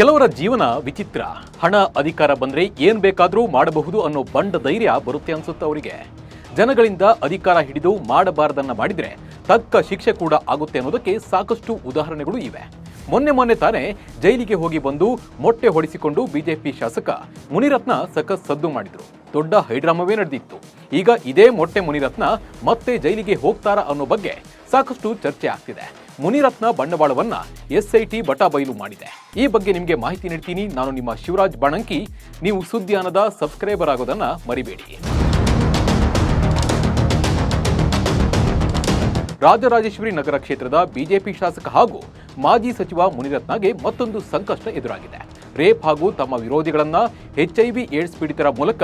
ಕೆಲವರ ಜೀವನ ವಿಚಿತ್ರ. ಹಣ, ಅಧಿಕಾರ ಬಂದರೆ ಏನ್ ಬೇಕಾದರೂ ಮಾಡಬಹುದು ಅನ್ನೋ ಬಂಡ ಧೈರ್ಯ ಬರುತ್ತೆ ಅನ್ಸುತ್ತೆ ಅವರಿಗೆ. ಜನಗಳಿಂದ ಅಧಿಕಾರ ಹಿಡಿದು ಮಾಡಬಾರದನ್ನ ಮಾಡಿದ್ರೆ ತಕ್ಕ ಶಿಕ್ಷೆ ಕೂಡ ಆಗುತ್ತೆ ಅನ್ನೋದಕ್ಕೆ ಸಾಕಷ್ಟು ಉದಾಹರಣೆಗಳು ಇವೆ. ಮೊನ್ನೆ ಮೊನ್ನೆ ತಾನೇ ಜೈಲಿಗೆ ಹೋಗಿ ಬಂದು ಮೊಟ್ಟೆ ಹೊಡಿಸಿಕೊಂಡು ಬಿಜೆಪಿ ಶಾಸಕ ಮುನಿರತ್ನ ಸಖತ್ ಸದ್ದು ಮಾಡಿದ್ರು. ದೊಡ್ಡ ಹೈಡ್ರಾಮವೇ ನಡೆದಿತ್ತು. ಈಗ ಇದೇ ಮೊಟ್ಟೆ ಮುನಿರತ್ನ ಮತ್ತೆ ಜೈಲಿಗೆ ಹೋಗ್ತಾರಾ ಅನ್ನೋ ಬಗ್ಗೆ ಸಾಕಷ್ಟು ಚರ್ಚೆ ಆಗ್ತಿದೆ. ಮುನಿರತ್ನ ಬಂಡವಾಳವನ್ನ ಎಸ್ಐಟಿ ಬಟಾಬೈಲು ಮಾಡಿದೆ. ಈ ಬಗ್ಗೆ ನಿಮಗೆ ಮಾಹಿತಿ ನೀಡ್ತೀನಿ. ನಾನು ನಿಮ್ಮ ಶಿವರಾಜ್ ಬಣಂಕಿ. ನೀವು ಸುದ್ದಿಯಾನದ ಸಬ್ಸ್ಕ್ರೈಬರ್ ಆಗೋದನ್ನ ಮರಿಬೇಡಿ. ರಾಜರಾಜೇಶ್ವರಿ ನಗರ ಕ್ಷೇತ್ರದ ಬಿಜೆಪಿ ಶಾಸಕ ಹಾಗೂ ಮಾಜಿ ಸಚಿವ ಮುನಿರತ್ನಗೆ ಮತ್ತೊಂದು ಸಂಕಷ್ಟ ಎದುರಾಗಿದೆ. ರೇಪ್ ಹಾಗೂ ತಮ್ಮ ವಿರೋಧಿಗಳನ್ನ ಎಚ್ಐವಿ ಏಡ್ಸ್ ಪೀಡಿತರ ಮೂಲಕ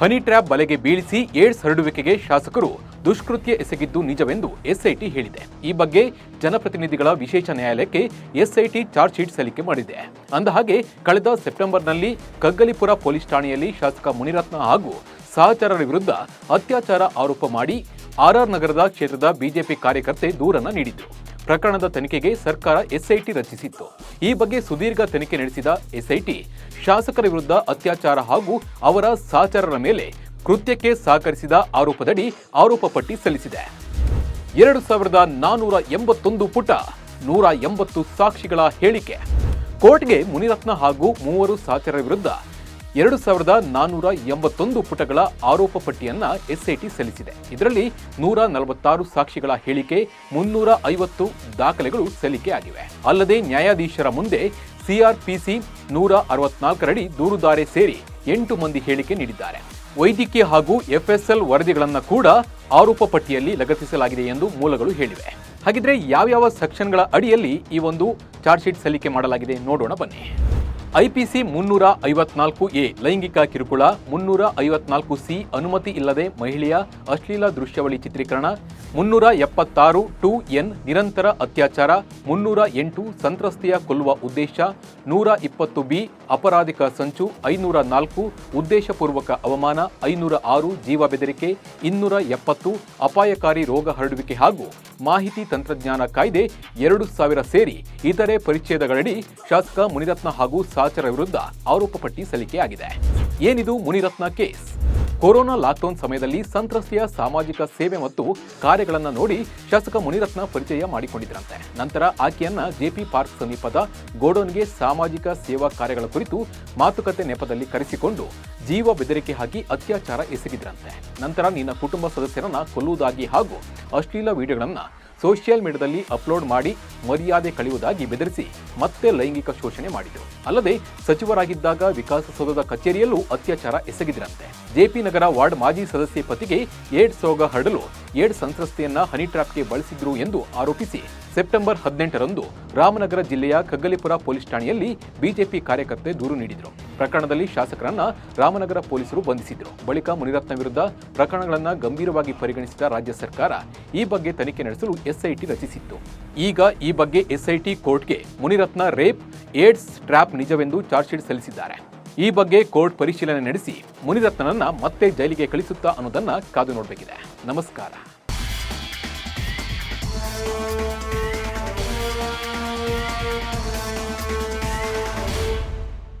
ಹನಿ ಟ್ರ್ಯಾಪ್ ಬಲೆಗೆ ಬೀಳಿಸಿ ಏಡ್ಸ್ ಹರಡುವಿಕೆಗೆ ಶಾಸಕರು ದುಷ್ಕೃತ್ಯ ಎಸಗಿದ್ದು ನಿಜವೆಂದು ಎಸ್ಐಟಿ ಹೇಳಿದೆ. ಈ ಬಗ್ಗೆ ಜನಪ್ರತಿನಿಧಿಗಳ ವಿಶೇಷ ನ್ಯಾಯಾಲಯಕ್ಕೆ ಎಸ್ಐಟಿ ಚಾರ್ಜ್ ಶೀಟ್ ಸಲ್ಲಿಕೆ ಮಾಡಿದೆ. ಅಂದಹಾಗೆ ಕಳೆದ ಸೆಪ್ಟೆಂಬರ್ನಲ್ಲಿ ಕಗ್ಗಲಿಪುರ ಪೊಲೀಸ್ ಠಾಣೆಯಲ್ಲಿ ಶಾಸಕ ಮುನಿರತ್ನ ಹಾಗೂ ಸಹಚರರ ವಿರುದ್ಧ ಅತ್ಯಾಚಾರ ಆರೋಪ ಮಾಡಿ ಆರ್ಆರ್ ನಗರದ ಕ್ಷೇತ್ರದ ಬಿಜೆಪಿ ಕಾರ್ಯಕರ್ತೆ ದೂರನ್ನು ನೀಡಿತು ಪ್ರಕರಣದ ತನಿಖೆಗೆ ಸರ್ಕಾರ ಎಸ್ಐಟಿ ರಚಿಸಿತ್ತು. ಈ ಬಗ್ಗೆ ಸುದೀರ್ಘ ತನಿಖೆ ನಡೆಸಿದ ಎಸ್ಐಟಿ, ಶಾಸಕರ ವಿರುದ್ಧ ಅತ್ಯಾಚಾರ ಹಾಗೂ ಅವರ ಸಹಚರರ ಮೇಲೆ ಕೃತ್ಯಕ್ಕೆ ಸಹಕರಿಸಿದ ಆರೋಪದಡಿ ಆರೋಪ ಪಟ್ಟಿ ಸಲ್ಲಿಸಿದೆ. ಎರಡು ಸಾವಿರದ ನಾನೂರ ಎಂಬತ್ತೊಂದು ಪುಟ ನೂರ ಎಂಬತ್ತು ಸಾಕ್ಷಿಗಳ ಹೇಳಿಕೆ. ಕೋರ್ಟ್ಗೆ ಮುನಿರತ್ನ ಹಾಗೂ ಮೂವರು ಸಹಚರರ ವಿರುದ್ಧ ಎರಡು ಸಾವಿರದ ನಾನೂರ ಎಂಬತ್ತೊಂದು ಪುಟಗಳ ಆರೋಪ ಪಟ್ಟಿಯನ್ನ ಎಸ್ಐಟಿ ಸಲ್ಲಿಸಿದೆ. ಇದರಲ್ಲಿ ನೂರ ನಲವತ್ತಾರು ಸಾಕ್ಷಿಗಳ ಹೇಳಿಕೆ, ಮುನ್ನೂರ ಐವತ್ತು ದಾಖಲೆಗಳು ಸಲ್ಲಿಕೆಯಾಗಿವೆ ಅಲ್ಲದೆ ನ್ಯಾಯಾಧೀಶರ ಮುಂದೆ ಸಿಆರ್ಪಿಸಿ ನೂರ ಅರವತ್ನಾಲ್ಕರಡಿ ದೂರುದಾರೆ ಸೇರಿ ಎಂಟು ಮಂದಿ ಹೇಳಿಕೆ ನೀಡಿದ್ದಾರೆ. ವೈದ್ಯಕೀಯ ಹಾಗೂ ಎಫ್ಎಸ್ಎಲ್ ವರದಿಗಳನ್ನು ಕೂಡ ಆರೋಪ ಪಟ್ಟಿಯಲ್ಲಿ ಲಗತ್ತಿಸಲಾಗಿದೆ ಎಂದು ಮೂಲಗಳು ಹೇಳಿವೆ. ಹಾಗಿದ್ರೆ ಯಾವ್ಯಾವ ಸೆಕ್ಷನ್ಗಳ ಅಡಿಯಲ್ಲಿ ಈ ಒಂದು ಚಾರ್ಜ್ ಶೀಟ್ ಸಲ್ಲಿಕೆ ಮಾಡಲಾಗಿದೆ ನೋಡೋಣ ಬನ್ನಿ. ಐಪಿಸಿ ಮುನ್ನೂರ ಐವತ್ನಾಲ್ಕು ಎ ಲೈಂಗಿಕ ಕಿರುಕುಳ, ಮುನ್ನೂರ ಐವತ್ನಾಲ್ಕು ಸಿ ಅನುಮತಿ ಇಲ್ಲದೆ ಮಹಿಳೆಯ ಅಶ್ಲೀಲ ದೃಶ್ಯಾವಳಿ ಚಿತ್ರೀಕರಣ, ಮುನ್ನೂರ ಎಪ್ಪತ್ತಾರು ಟು ಎನ್ ನಿರಂತರ ಅತ್ಯಾಚಾರ, ಮುನ್ನೂರ ಎಂಟು ಸಂತ್ರಸ್ತೆಯ ಕೊಲ್ಲುವ ಉದ್ದೇಶ, ನೂರ ಇಪ್ಪತ್ತು ಬಿ ಅಪರಾಧಿಕ ಸಂಚು, ಐನೂರ ನಾಲ್ಕು ಉದ್ದೇಶಪೂರ್ವಕ ಅವಮಾನ, ಐನೂರ ಆರು ಜೀವ ಬೆದರಿಕೆ, ಇನ್ನೂರ ಎಪ್ಪತ್ತು ಅಪಾಯಕಾರಿ ರೋಗ ಹರಡುವಿಕೆ ಹಾಗೂ ಮಾಹಿತಿ ತಂತ್ರಜ್ಞಾನ ಕಾಯ್ದೆ ಎರಡು ಸಾವಿರ ಸೇರಿ ಇತರೆ ಪರಿಚ್ಛೇದಗಳಡಿ ಶಾಸಕ ಮುನಿರತ್ನ ಹಾಗೂ ಸಾಚರ ವಿರುದ್ಧ ಆರೋಪ ಪಟ್ಟಿ ಸಲ್ಲಿಕೆಯಾಗಿದೆ. ಏನಿದು ಮುನಿರತ್ನ ಕೇಸ್? ಕೊರೋನಾ ಲಾಕ್ಡೌನ್ ಸಮಯದಲ್ಲಿ ಸಂತ್ರಸ್ತೆಯ ಸಾಮಾಜಿಕ ಸೇವೆ ಮತ್ತು ಕಾರ್ಯಗಳನ್ನು ನೋಡಿ ಶಾಸಕ ಮುನಿರತ್ನ ಪರಿಚಯ ಮಾಡಿಕೊಂಡಿದ್ರಂತೆ. ನಂತರ ಆಕೆಯನ್ನ ಜೆಪಿ ಪಾರ್ಕ್ ಸಮೀಪದ ಗೋಡೌನ್ಗೆ ಸಾಮಾಜಿಕ ಸೇವಾ ಕಾರ್ಯಗಳ ಕುರಿತು ಮಾತುಕತೆ ನೆಪದಲ್ಲಿ ಕರೆಸಿಕೊಂಡು ಜೀವ ಬೆದರಿಕೆ ಹಾಕಿ ಅತ್ಯಾಚಾರ ಎಸಗಿದ್ರಂತೆ. ನಂತರ ನಿನ್ನ ಕುಟುಂಬ ಸದಸ್ಯರನ್ನ ಕೊಲ್ಲುವುದಾಗಿ ಹಾಗೂ ಅಶ್ಲೀಲ ವಿಡಿಯೋಗಳನ್ನ ಸೋಷಿಯಲ್ ಮೀಡಿಯಾದಲ್ಲಿ ಅಪ್ಲೋಡ್ ಮಾಡಿ ಮರ್ಯಾದೆ ಕಳೆಯುವುದಾಗಿ ಬೆದರಿಸಿ ಮತ್ತೆ ಲೈಂಗಿಕ ಶೋಷಣೆ ಮಾಡಿದರು. ಅಲ್ಲದೆ ಸಚಿವರಾಗಿದ್ದಾಗ ವಿಕಾಸಸೌಧದ ಕಚೇರಿಯಲ್ಲೂ ಅತ್ಯಾಚಾರ ಎಸಗಿದ್ರಂತೆ. ಜೆಪಿ ನಗರ ವಾರ್ಡ್ ಮಾಜಿ ಸದಸ್ಯೆ ಪತಿಗೆ ಏಡ್ಸ್ ರೋಗ ಹರಡಲು ಏಡ್ಸ್ ಸಂತ್ರಸ್ತೆಯನ್ನ ಹನಿ ಟ್ರ್ಯಾಪ್ಗೆ ಬಳಸಿದ್ರು ಎಂದು ಆರೋಪಿಸಿ ಸೆಪ್ಟೆಂಬರ್ ಹದಿನೆಂಟರಂದು ರಾಮನಗರ ಜಿಲ್ಲೆಯ ಕಗ್ಗಲಿಪುರ ಪೊಲೀಸ್ ಠಾಣೆಯಲ್ಲಿ ಬಿಜೆಪಿ ಕಾರ್ಯಕರ್ತೆ ದೂರು ನೀಡಿದರು. ಪ್ರಕರಣದಲ್ಲಿ ಶಾಸಕರನ್ನ ರಾಮನಗರ ಪೊಲೀಸರು ಬಂಧಿಸಿದ್ರು. ಬಳಿಕ ಮುನಿರತ್ನ ವಿರುದ್ಧ ಪ್ರಕರಣಗಳನ್ನು ಗಂಭೀರವಾಗಿ ಪರಿಗಣಿಸಿದ ರಾಜ್ಯ ಸರ್ಕಾರ ಈ ಬಗ್ಗೆ ತನಿಖೆ ನಡೆಸಲು ಎಸ್ಐಟಿ ರಚಿಸಿತ್ತು. ಈಗ ಈ ಬಗ್ಗೆ ಎಸ್ಐಟಿ ಕೋರ್ಟ್ಗೆ ಮುನಿರತ್ನ ರೇಪ್, ಏಡ್ಸ್, ಟ್ರ್ಯಾಪ್ ನಿಜವೆಂದು ಚಾರ್ಜ್ ಶೀಟ್ ಸಲ್ಲಿಸಿದ್ದಾರೆ. ಈ ಬಗ್ಗೆ ಕೋರ್ಟ್ ಪರಿಶೀಲನೆ ನಡೆಸಿ ಮುನಿರತ್ನನನ್ನ ಮತ್ತೆ ಜೈಲಿಗೆ ಕಳಿಸುತ್ತಾ ಅನ್ನೋದನ್ನ ಕಾದು ನೋಡಬೇಕಿದೆ. ನಮಸ್ಕಾರ.